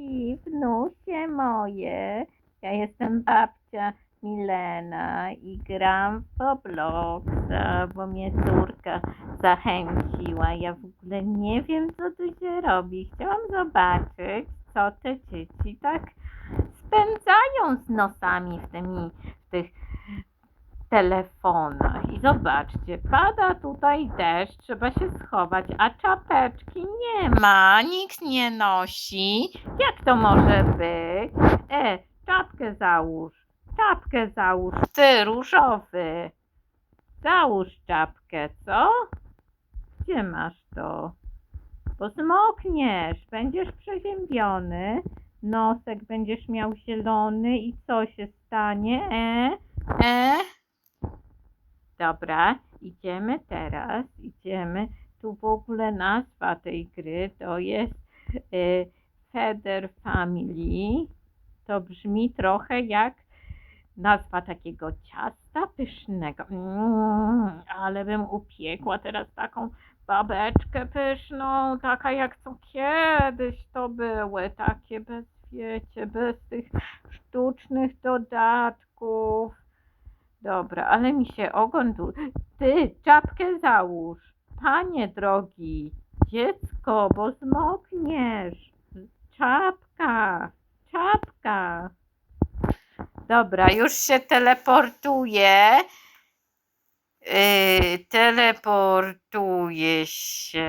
Cześci, wnusie moje. Ja jestem babcia Milena i gram w Robloxa, bo mnie córka zachęciła. Ja w ogóle nie wiem, co tu się robi. Chciałam zobaczyć, co te dzieci tak spędzają z nosami w, tymi, telefonach. I zobaczcie, pada tutaj deszcz, trzeba się schować, a czapeczki nie ma, nikt nie nosi. Jak to może być? E, czapkę załóż, czapkę załóż, ty różowy. Załóż czapkę, co? Gdzie masz to? Bo zmokniesz, będziesz przeziębiony, nosek będziesz miał zielony i co się stanie? E? E? Dobra, idziemy teraz, idziemy. Tu w ogóle nazwa tej gry to jest y, Feather Family. To brzmi trochę jak nazwa takiego ciasta pysznego. Mm, ale bym upiekła teraz taką babeczkę pyszną, taka jak co kiedyś to były, takie bez, wiecie, bez tych sztucznych dodatków. Dobra, ale mi się ogon tu... Ty, czapkę załóż. Panie drogi, dziecko, bo zmokniesz. Czapka, czapka. Dobra, już się teleportuję. Yy, teleportuję się.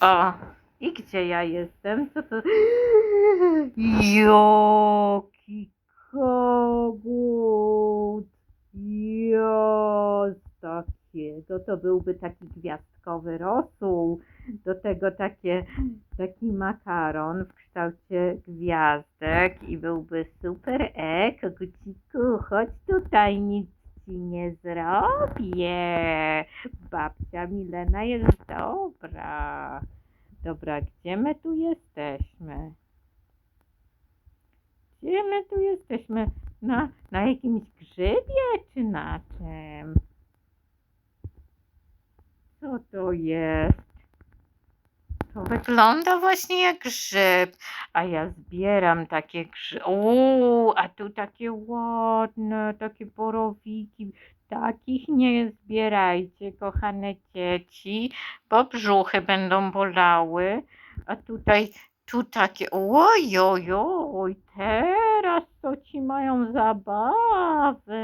O, i gdzie ja jestem? Co to? Jaki kogut! Jos, takiego to byłby taki gwiazdkowy rosół. Do tego takie, taki makaron w kształcie gwiazdek i byłby super. E, koguciku, chodź tutaj, nic ci nie zrobię. Babcia Milena jest dobra. Dobra, gdzie my tu jesteśmy? Gdzie my tu jesteśmy? Na, na jakimś grzybie czy na czym? Co to jest? To wygląda właśnie jak grzyb, a ja zbieram takie grzyby. Uuu, a tu takie ładne, takie borowiki. Takich nie zbierajcie, kochane dzieci, bo brzuchy będą bolały. A tutaj tu takie, oj, oj, oj, teraz to ci mają zabawy.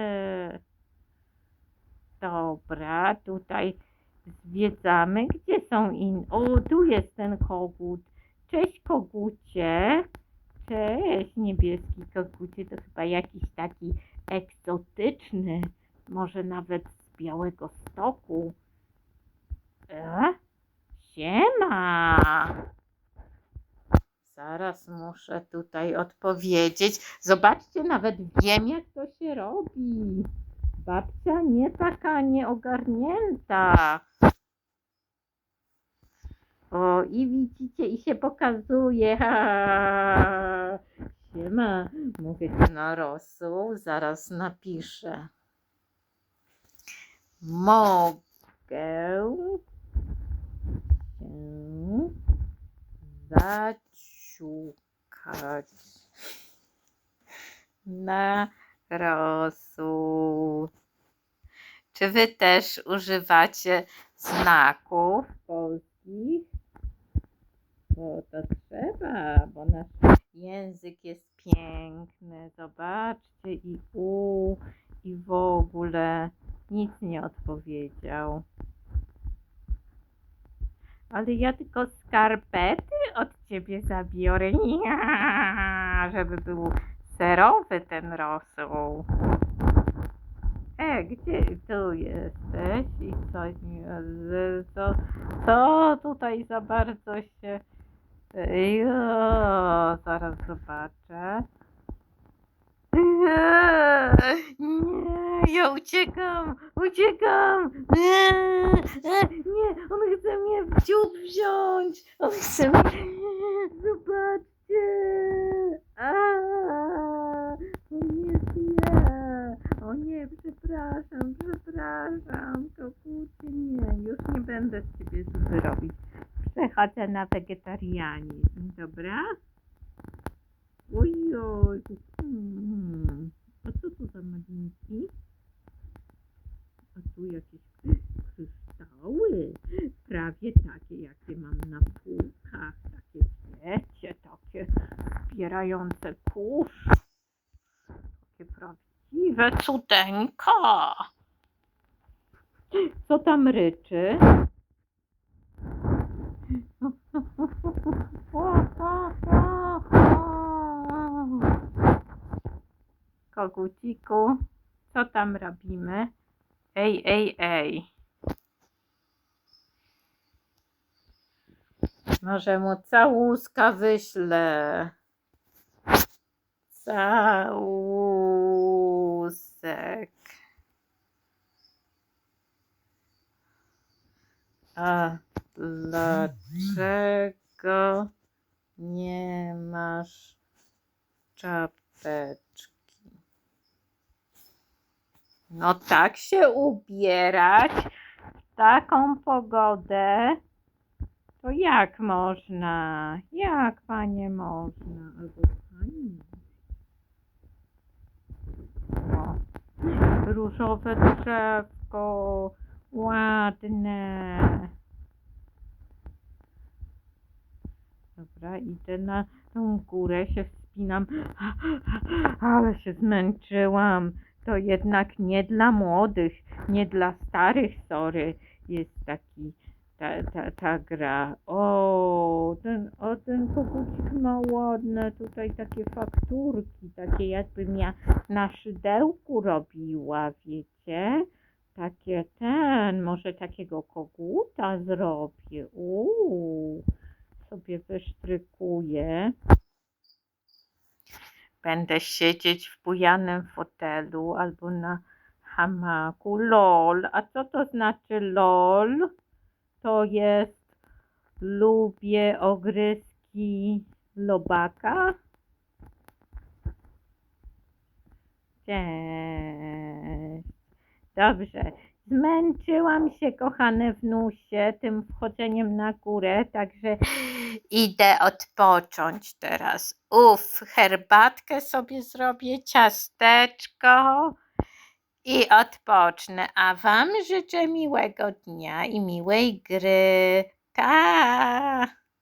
Dobra, tutaj zwiedzamy. Gdzie są in? O, tu jest ten kogut. Cześć, kogucie. Cześć, niebieski kogucie. To chyba jakiś taki egzotyczny. Może nawet z Białego Stoku. E? Siema. Zaraz muszę tutaj odpowiedzieć. Zobaczcie, nawet wiem, jak to się robi. Babcia nie taka nieogarnięta. O, i widzicie, i się pokazuje. Ha, siema. Mówię na rosół, zaraz napiszę. Mogę się zaciukać na rosół. Czy wy też używacie znaków polskich? Bo to trzeba, bo nasz język jest piękny. Zobaczcie i u, i w ogóle nic nie odpowiedział. Ale ja tylko skarpety od ciebie zabiorę, ja, żeby był serowy ten rosół. E, gdzie tu jesteś i co, co, co tutaj za bardzo się... Jo, zaraz zobaczę. Ja uciekam, uciekam. Nie, nie, on chce mnie w dziób wziąć. On chce mnie... Zobaczcie. A, to nie ja. O nie, przepraszam, przepraszam. Kokucie, nie, już nie będę z ciebie zupy robić. przechodzę na wegetarianizm, dobra? Ojoj. Hmm. A co tu za malinki? Tu jakieś kryształy. Prawie takie, jakie mam na półkach. Takie, wiecie, takie zbierające kurz. Takie prawdziwe cudeńka. Co tam ryczy? Koguciku, co tam robimy? Ej, ej, ej. Może mu całuska wyślę. Całusek. A dlaczego nie masz czapeczki? No tak się ubierać w taką pogodę. To jak można? Jak panie można? Albo pani. O, różowe drzewko. Ładne. Dobra, idę na tą górę, się wspinam. Ale się zmęczyłam. To jednak nie dla młodych, nie dla starych, sorry, jest taki, ta, ta, ta gra. O, ten, o, ten kogucik ma ładne tutaj takie fakturki, takie jakbym ja na szydełku robiła, wiecie? Takie ten, może takiego koguta zrobię. Uuu, sobie wysztrykuję. Będę siedzieć w bujanym fotelu albo na hamaku. LOL. A co to znaczy LOL? To jest lubię ogryzki lobaka. Cześć. Dobrze. Zmęczyłam się, kochane wnusie, tym wchodzeniem na górę, także idę odpocząć teraz. Uf, herbatkę sobie zrobię, ciasteczko i odpocznę. A Wam życzę miłego dnia i miłej gry. Ta.